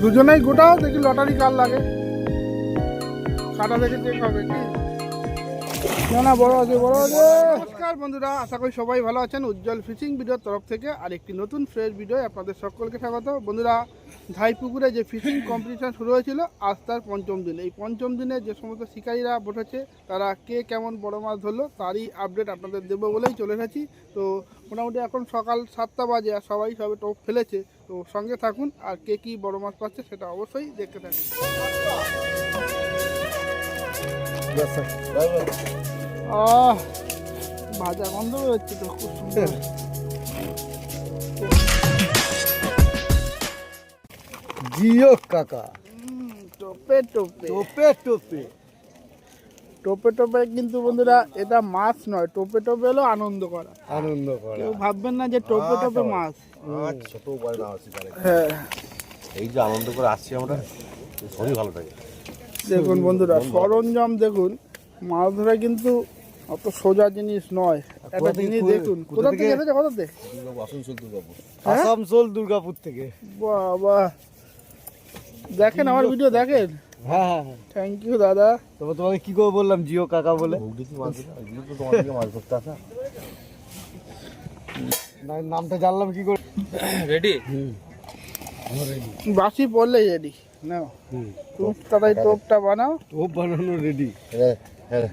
দুজনেই গোটাও দেখি লটারি কাল লাগে। কাটা দেখে চেক হবে কি? না না বড় আছে বড় আছে। নমস্কার বন্ধুরা আশা করি সবাই ভালো আছেন। উজ্জ্বল ফিশিং ভিডিওর তরফ থেকে আর একটি নতুন ফ্রেশ ভিডিও আপনাদের সকলকে স্বাগত। বন্ধুরা ধাইপুকুরে যে ফিশিং কম্পিটিশান শুরু হয়েছিল আজ তার পঞ্চম দিন। এই পঞ্চম দিনে যে সমস্ত শিকারীরা বসেছে তারা কে কেমন বড় মাছ ধরলো তারই আপডেট আপনাদের দেবো বলেই চলে এসেছি। তো মোটামুটি এখন সকাল সাতটা বাজে আর সবাই সবে টোপ ফেলেছে। তো সঙ্গে থাকুন আর কে কী বড় মাছ পাচ্ছে সেটা অবশ্যই দেখতে থাকুন। আহ ভাজা গন্ধ হচ্ছে তো খুব সুন্দর। জিও কাকা। টোপে টোপে। টোপে টোপে। টোপে টোপে কিন্তু বন্ধুরা এটা মাছ নয় টোপে টোপে হলো আনন্দ করা। আনন্দ করা। কেউ ভাববেন না যে টোপে টোপে মাছ। আচ্ছা। হ্যাঁ। এই যে আনন্দ করে আসছি আমরা শরীর ভালো থাকে। দেখুন বন্ধুরা সরঞ্জাম দেখুন মাছ ধরা কিন্তু অত সোজা জিনিস নয়। একটা জিনিস দেখুন। কোথা থেকে? এসেছে? কোথা থেকে? দুর্গাপুর আসানসোল দুর্গাপুর। হ্যাঁ? আসানসোল দুর্গাপুর থেকে। বাবা। দেখেন আমার ভিডিও দেখেন? হ্যাঁ হ্যাঁ হ্যাঁ। থ্যাংক ইউ দাদা। তবে তোমাকে কি করে বললাম? জিও কাকা বলে। নামটা জানলাম কি করে। বাসি পড়লে রেডি নাও। তুমি তাড়াতাড়ি টোপটা বানাও। টোপ বানানো রেডি হ্যাঁ হ্যাঁ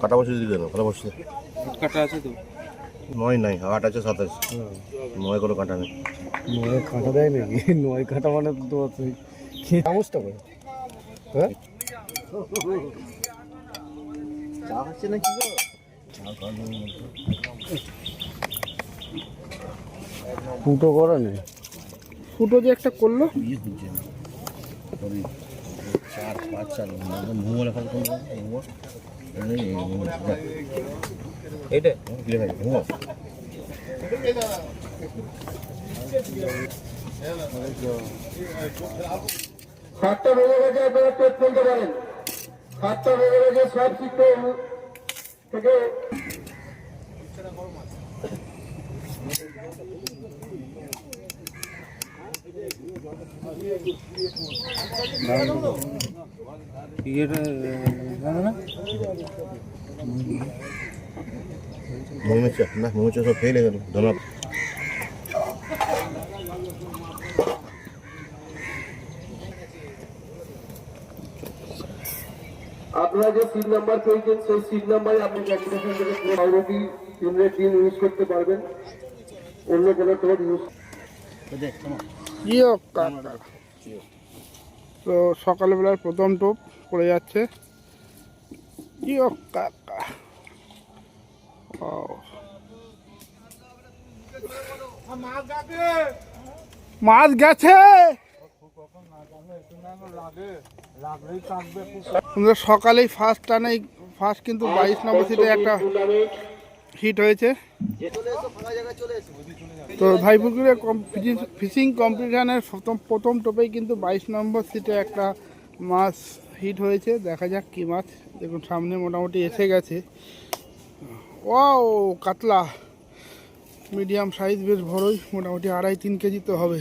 কাটা বসে দিকে না কাটা বসে কাটা আছে তো? নয় নাই আট আছে সাতাশ। নয় কোনো কাটা নেই। নয় কাঁটা দেয় নাকি? নয় কাঁটা মানে তো তুই খেয়ে চামচটা করে। হ্যাঁ? চা হচ্ছে না কি ফুটো করা নেই ফুটো যে একটা করল। ইয়ে হচ্ছে না। সরি। চার পাঁচ চার এইটা? সাতটা বেজে গেছে আপনারা টেপ ফেলতে পারেন। সাতটা বেজে গেছে সব শিক্ষক থেকে ইয়েটা জানো না মোমো চা না মোমো চা সব ফেলে গেল ধন্যবাদ আপনারা যে সিট নাম্বার পেয়েছেন সেই সিট নাম্বারে আপনি ক্যালকুলেশন থেকে পাউরুটি তিনের দিন ইউজ করতে পারবেন অন্য কোনো টোট ইউজ কাকা তো সকালবেলার প্রথম টোপ পড়ে যাচ্ছে। কাকা। ও। মাছ গেছে। সকালেই ফার্স্ট টানে ফার্স্ট কিন্তু বাইশ নম্বর সিটে একটা হিট হয়েছে। তো ভাইপুকুরে ফিশিং কম্পিটিশনের প্রথম প্রথম টোপেই কিন্তু বাইশ নম্বর সিটে একটা মাছ হিট হয়েছে। দেখা যাক কি মাছ। দেখুন, সামনে মোটামুটি এসে গেছে। ও কাতলা। মিডিয়াম সাইজ, বেশ বড়ই। মোটামুটি আড়াই, তিন কেজি তো হবে।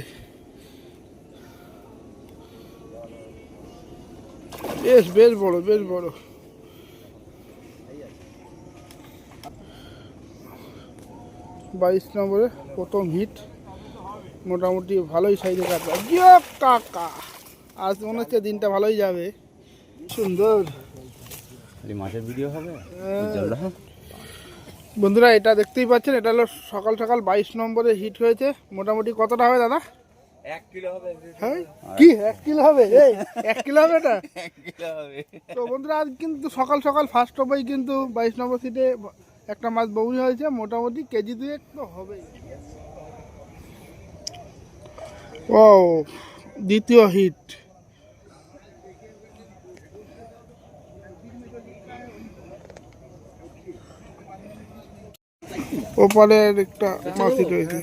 বেশ বেশ বড় বেশ বড়। বাইশ নম্বরে প্রথম হিট মোটামুটি ভালোই সাইজে জিও কাকা আজ মনে হচ্ছে দিনটা ভালোই যাবে। সুন্দর। মাছের ভিডিও হবে? হ্যাঁ। বন্ধুরা এটা দেখতেই পাচ্ছেন এটা হলো সকাল সকাল বাইশ নম্বরে হিট হয়েছে। মোটামুটি কতটা হবে দাদা? এক কিলো হবে। হ্যাঁ? কি এক কিলো হবে? এই এক কিলো হবে এটা? এক কিলো হবে। তো বন্ধুরা আজ কিন্তু সকাল সকাল ফার্স্ট হবেই কিন্তু বাইশ নম্বর সিটে একটা মাছ বউ হয়েছে, মোটামুটি কেজি দিয়ে তো হবেই। ও দ্বিতীয় হিট। ওপারের একটা মাছ হিট হয়েছে।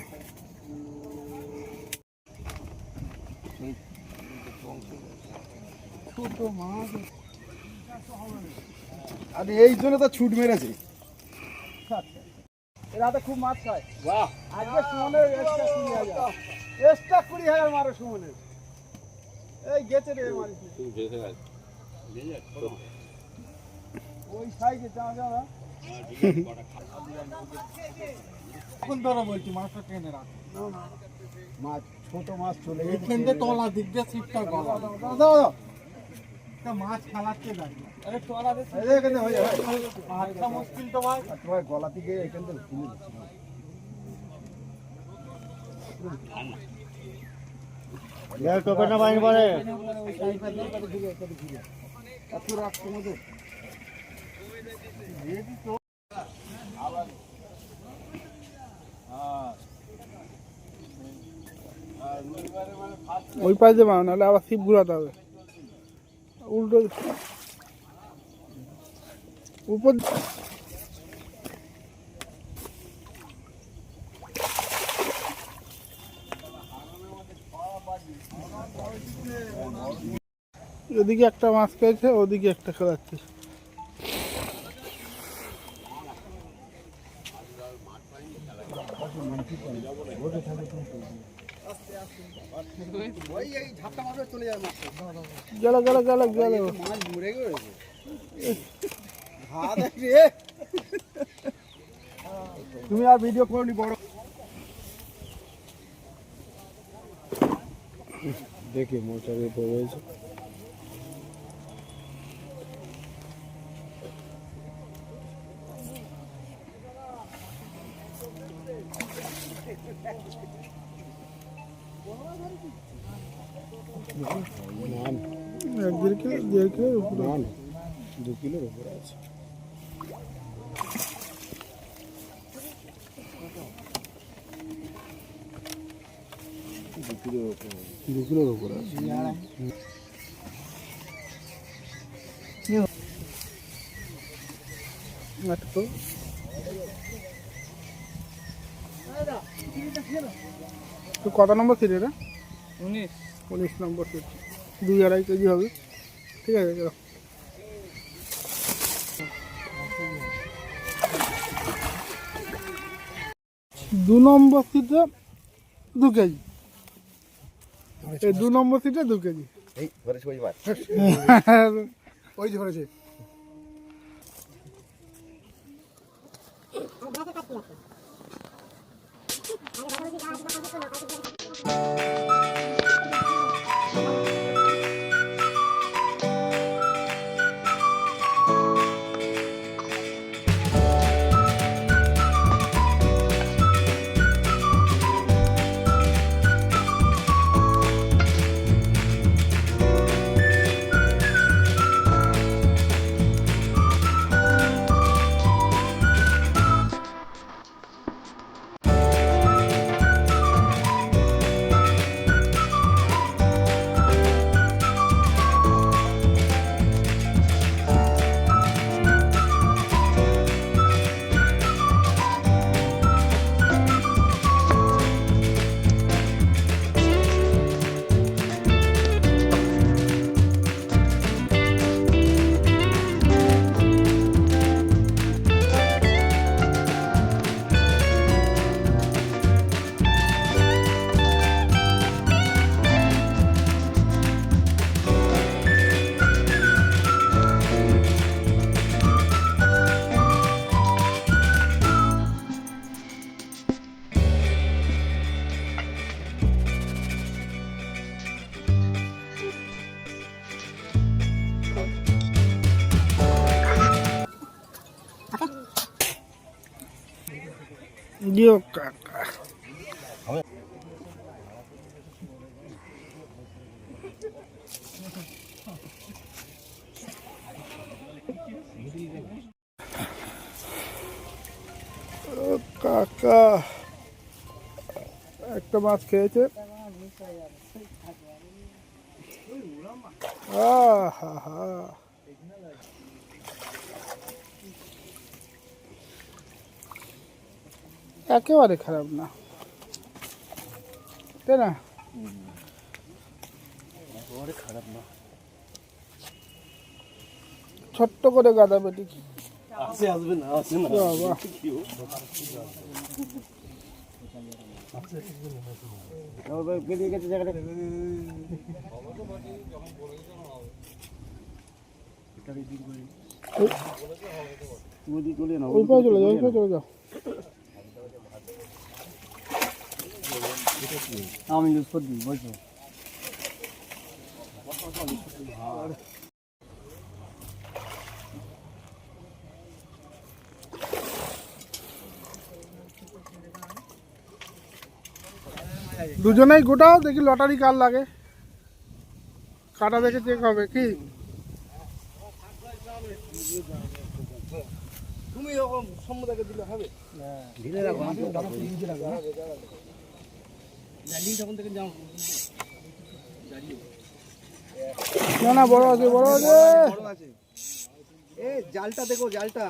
আরে, এই জন্য তো ছুট মেরেছে। এর হাতে খুব মাছ খায়। বাহ। আজকে সুমনের এক্সট্রা কুড়ি হাজার। এক্সট্রা কুড়ি হাজার মারো সুমনের। এই গেছে রে মারিস ওই সাইজে যা যা না। কোন ধরো বলছি মাছটা টেনে রাখ। মাছ ছোট মাছ চলে গেছে। এখান থেকে তলা দিক দিয়ে সিটটা গলা। দাও। দাও মাছ খালাচ্ছে মুশকিল তো ভাই। তোমার গলা থেকে এখান থেকে খুলে মতো ওই পাশে নাহলে আবার শিব ঘুরাতে হবে। উল্টো উপর এদিকে একটা মাছ খেয়েছে ওদিকে একটা খেলাচ্ছে। গেল গেল গেল গেল। তুমি আর ভিডিও করনি বড়। দেখি মোটারে পড়েছে এক দেড় কিলো দেড় কিলোর উপরে না না দু কিলোর উপরে আছে। দু কিলোর উপরে আছে। তো কত নম্বর সিট এটা? উনিশ। উনিশ নম্বর সিট দুই আড়াই কেজি হবে। ঠিক আছে দু নম্বর সিটে দু কেজি। এই দু নম্বর সিটে দু কেজি। ওই যে ধরেছে। দিও কাকা ও কাকা একটা মাছ খেয়েছে আহা হা একেবারে খারাপ না। তাই না? একেবারে খারাপ না। ছোট্ট করে গাদা পেটি আসে আসবে না আসে না। বাবা। বেরিয়ে গেছে জায়গাটা। ওই পায়ে চলে যাও ওই পায়ে চলে যাও। আমি ইউজ করে দিই বলছো দুজনেই গোটাও দেখি লটারি কার লাগে। কাটা দেখে চেক হবে কি? তুমি সম্মতাকে দিলে হবে ঢিলে রাখো আমি তো ডাবল নিচে রাখো হ্যাঁ? না না বড় আছে বড় আছে। এ জালটা দেখো জালটা।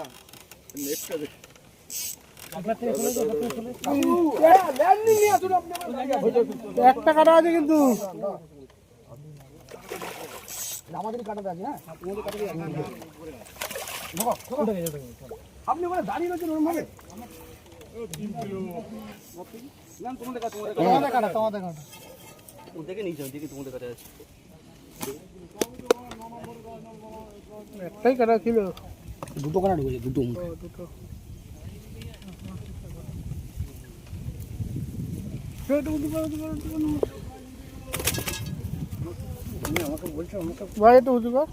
একটা কাটা আছে কিন্তু। আমাদের কাটাতে আছে হ্যাঁ? তোমাদের কাটাতে আপনি মানে দাঁড়িয়ে রয়েছেন ওরম ভাবে? তোমাদের কাটা তোমাদের কাটা তোমাদের কাটা দেখে নিয়েছি আমি দেখি তোমাদের কাছে আছে একটাই কাটা ছিল। দুটো কাটা ঢুকেছে দুটো দুটো। ভাই এটা উঁচু কর,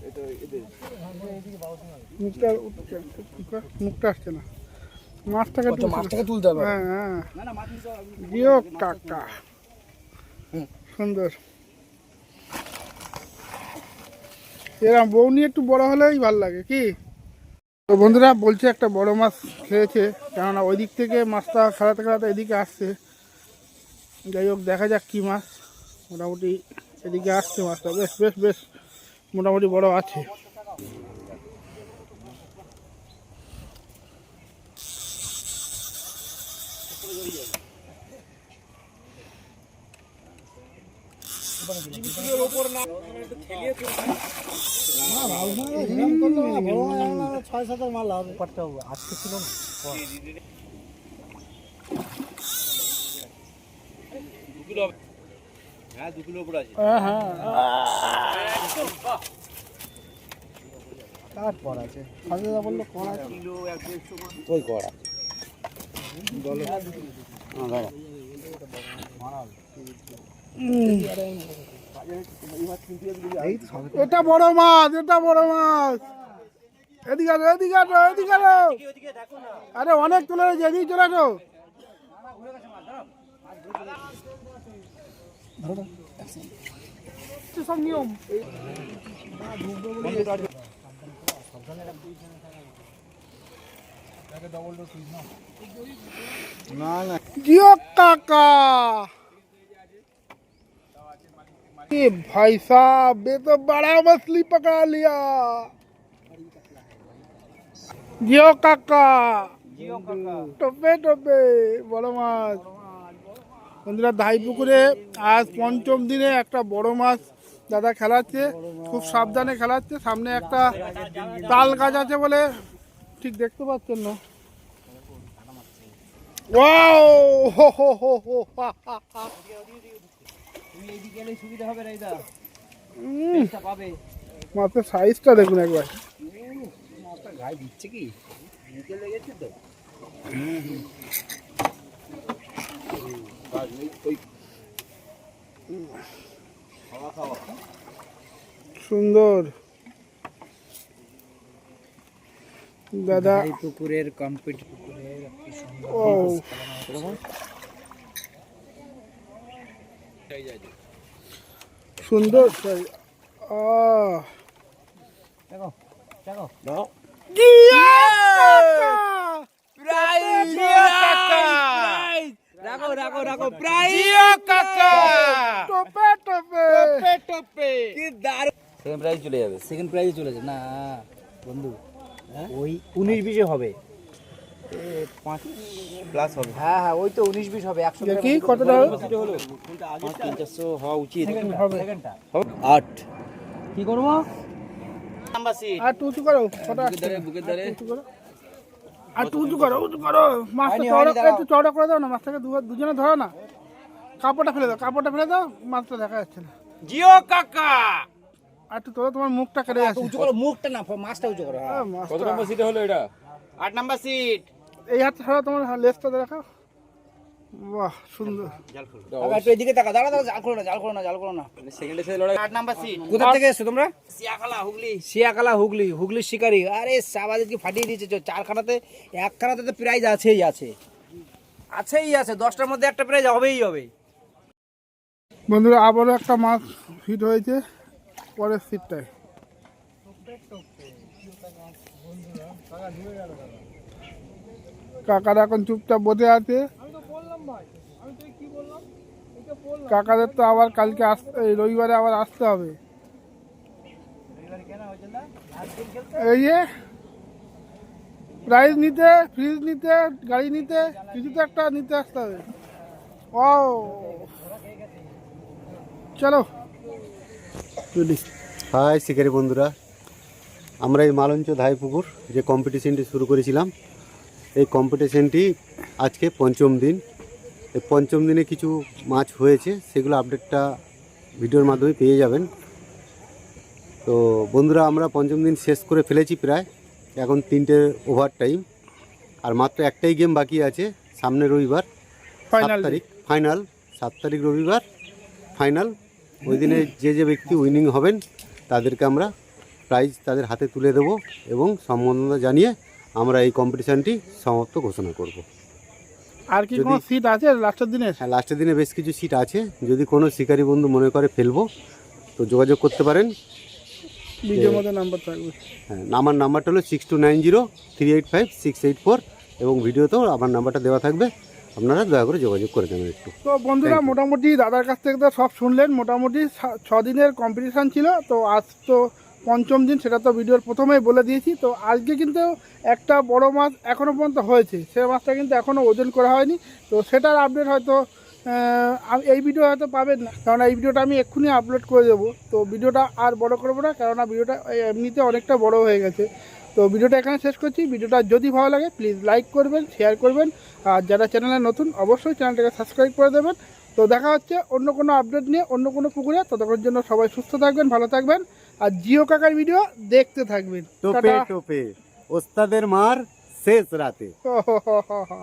মুখটা আসছে না। মাছটাকে। মাছটাকে তুলতে হবে। হ্যাঁ হ্যাঁ। জিও কাকা সুন্দর। এরকম বউ নিয়ে একটু বড় হলেই ভালো লাগে কি? তো বন্ধুরা বলছে একটা বড় মাছ খেয়েছে কেননা ওই দিক থেকে মাছটা খেলাতে খেলাতে এদিকে আসছে। যাই হোক দেখা যাক কী মাছ। মোটামুটি এদিকে আসছে মাছটা। বেশ বেশ বেশ। মোটামুটি বড় আছে। ছয় সাতের মাল পারতে হবে আজকে ছিল না হ্যাঁ দু কিলো উপর আছে হ্যাঁ হ্যাঁ তারপর আছে বলল কোন আছে ওই করা এটা বড় মাছ, এটা বড় মাছ। এদিকে এদিকে আসো এদিকে আসো। আরে অনেক তুলে রয়েছে এদিকে চলে আসো। সব নিয়ম। না না जियो काका ये भाई साहब ये तो बड़ा मछली पकड़ा लिया जियो काका টপে টপে বড় মাছ বন্ধুরা দাই পুকুরে আজ পঞ্চম দিনে একটা বড় মাছ দাদা খেলাচ্ছে খুব সাবধানে খেলাচ্ছে সামনে একটা তাল গাছ আছে বলে ঠিক দেখতে পাচ্ছেন না। হো হো হো হো হা, হা, হা। উম, মাছের সাইজটা দেখুন একবার। গায়ে দিচ্ছে কি সুন্দর। দাদা। এই পুকুরের কমপ্লিট পুকুরের সুন্দর ও। সুন্দর রাখো রাখো রাখো প্রায় টপে টপে! সেকেন্ড প্রাইজ চলে যাবে সেকেন্ড প্রাইজে চলেছে না বন্ধু। ওই উনিশ বিশে হবে। পাঁচ প্লাস হবে। হ্যাঁ হ্যাঁ ওই তো উনিশ বিশ হবে একশো দেখি কতটা হবে? পাঁচ হওয়া উচিত। হবে। আট। কি করব? আর উঁচু করো। বুকের ধারে আর একটু করো। উঁচু করো মাছটা চওড়া একটু চওড়া করে দাও না মাছটাকে দুজনে ধরো না। কাপড়টা ফেলে দাও কাপড়টা ফেলে দাও মাছটা দেখা যাচ্ছে না। জিও কাকা! একটু তোলো তোমার মুখটা কেটে যাচ্ছে। উঁচু করো মুখটা না মাছটা উঁচু করো আহ, মাছটা- সিটে হলো এটা? আট নাম্বার সিট এই ছাড়া তোমার লেজটা দেখাও বাহ সুন্দর। আবার একটু এদিকে তাকা দাঁড়া দাঁড়া জাল করো না জাল না জাল না। সেকেন্ডে লড়াই আট নাম্বার সিট কোথা থেকে এসছো তোমরা? হুগলি। হুগলি হুগলির শিকারি। আরে সাবাদের কি ফাটিয়ে দিয়েছে চারখানাতে একখানাতে তো প্রাইজ আছেই আছে। আছেই আছে দশটার মধ্যে একটা প্রাইজ হবেই হবে। বন্ধুরা আবারও একটা মাছ হিট হয়েছে। পরের সিটটায় কাকারা এখন চুপচাপ বসে আছে। কাকাদের তো আবার কালকে আসতে রবিবারে আবার আসতে হবে। এই যে প্রাইজ নিতে ফ্রিজ নিতে, গাড়ি নিতে, কিছু তো একটা নিতে আসতে হবে। ও, চলো। হাই শিকারি বন্ধুরা আমরা এই মালঞ্চ ধাইপুকুর যে কম্পিটিশনটি শুরু করেছিলাম এই কম্পিটিশনটি আজকে পঞ্চম দিন। এই পঞ্চম দিনে কিছু মাছ হয়েছে সেগুলো আপডেটটা ভিডিওর মাধ্যমে পেয়ে যাবেন। তো বন্ধুরা আমরা পঞ্চম দিন শেষ করে ফেলেছি প্রায় এখন তিনটে ওভার টাইম আর মাত্র একটাই গেম বাকি আছে সামনে রবিবার সাত তারিখ ফাইনাল সাত তারিখ রবিবার ফাইনাল ওই দিনে যে যে ব্যক্তি উইনিং হবেন তাদেরকে আমরা প্রাইজ তাদের হাতে তুলে দেব এবং সম্বন্ধনা জানিয়ে আমরা এই কম্পিটিশানটি সমাপ্ত ঘোষণা করব। আর কি কোনো সিট আছে লাস্টের দিনে? হ্যাঁ লাস্টের দিনে বেশ কিছু সিট আছে। যদি কোনো শিকারী বন্ধু মনে করে ফেলব তো যোগাযোগ করতে পারেন। ভিডিওর মধ্যে নাম্বার থাকবে। হ্যাঁ আমার নাম্বারটা হলো six two nine zero three eight five six eight four এবং ভিডিওতেও আমার নাম্বারটা দেওয়া থাকবে। আপনারা দয়া করে যোগাযোগ করে দেবেন একটু। তো বন্ধুরা মোটামুটি দাদার কাছ থেকে তো সব শুনলেন মোটামুটি সা- ছ দিনের কম্পিটিশান ছিল তো আজ তো পঞ্চম দিন সেটা তো ভিডিওর প্রথমেই বলে দিয়েছি। তো আজকে কিন্তু একটা বড় মাছ এখনও পর্যন্ত হয়েছে সে মাছটা কিন্তু এখনও ওজন করা হয়নি। তো সেটার আপডেট হয়তো এই ভিডিও হয়তো পাবেন না কারণ এই ভিডিওটা আমি এক্ষুনি আপলোড করে দেবো। তো ভিডিওটা আর বড় করব না কেননা ভিডিওটা এমনিতে অনেকটা বড় হয়ে গেছে। তো ভিডিওটা এখানে শেষ করছি। ভিডিওটা যদি ভালো লাগে প্লিজ লাইক করবেন শেয়ার করবেন। আর যারা চ্যানেলে নতুন অবশ্যই চ্যানেলটাকে সাবস্ক্রাইব করে দেবেন। তো দেখা হচ্ছে অন্য কোনো আপডেট নিয়ে অন্য কোনো পুকুরে। ততক্ষণ জন্য সবাই সুস্থ থাকবেন ভালো থাকবেন। আর জিও কাকার ভিডিও দেখতে থাকবেন। টোপে টোপে। ওস্তাদের মার শেষ রাতে। হ হ হ হো হো।